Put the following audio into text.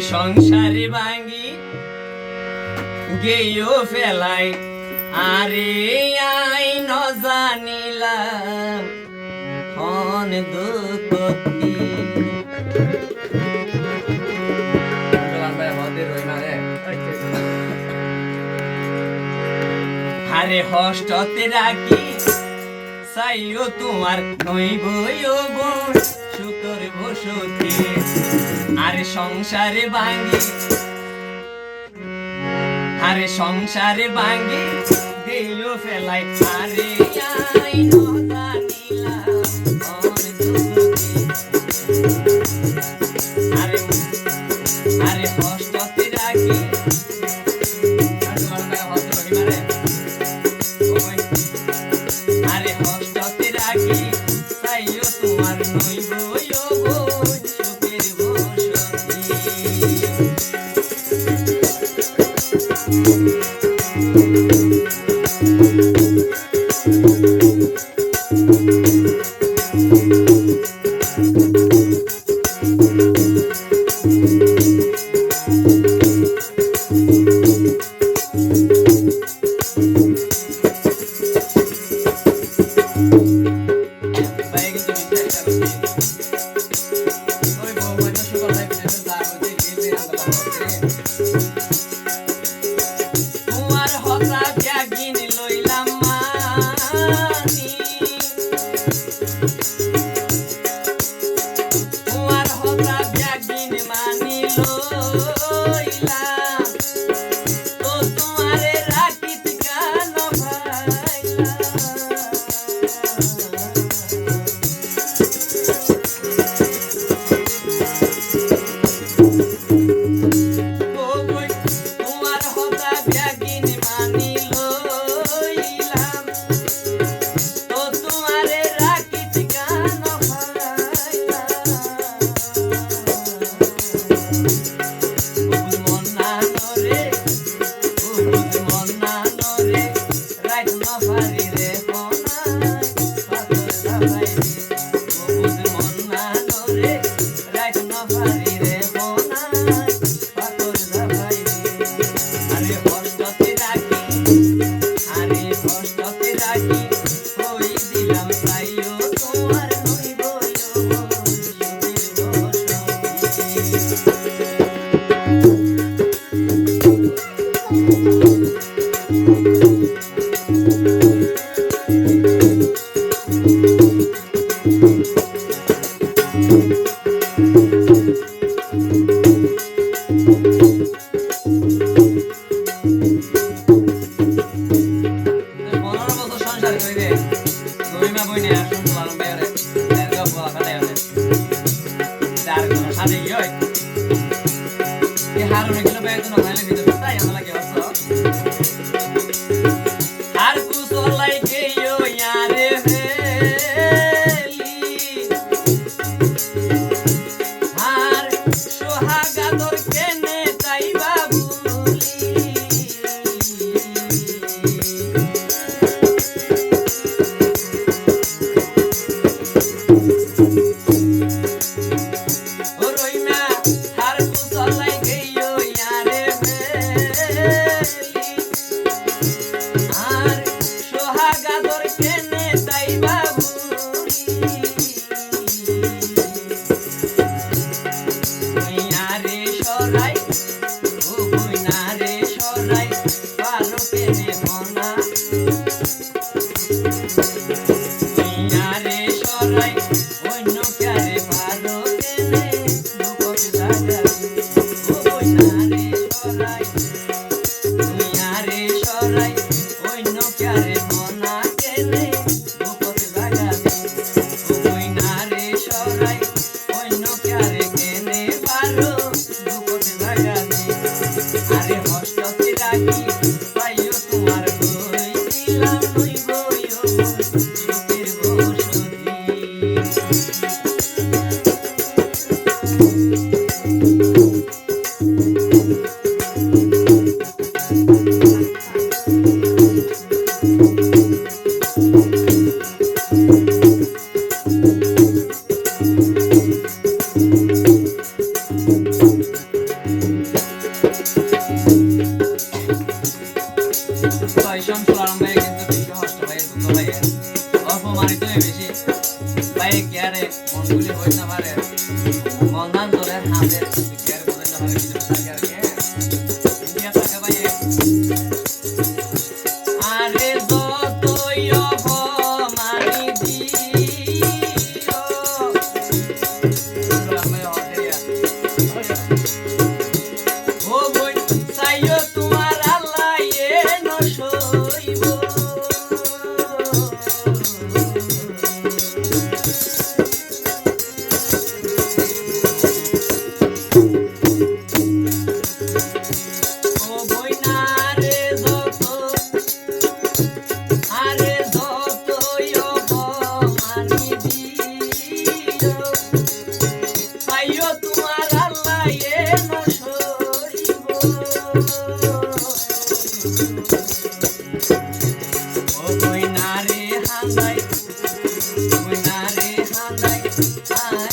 সংসার ভাঙি গেও ফেলাই। আরে আই ন জানিলাম আরে হষ্টতে রাখি সাইও তোমার নই বই বোন সংসারে ভাঙ্গি আরে সংসারে ভাঙ্গি দিল ফেলাই আরে আই নদা নিলাম মন তুমি Right, hoy no quiere monar.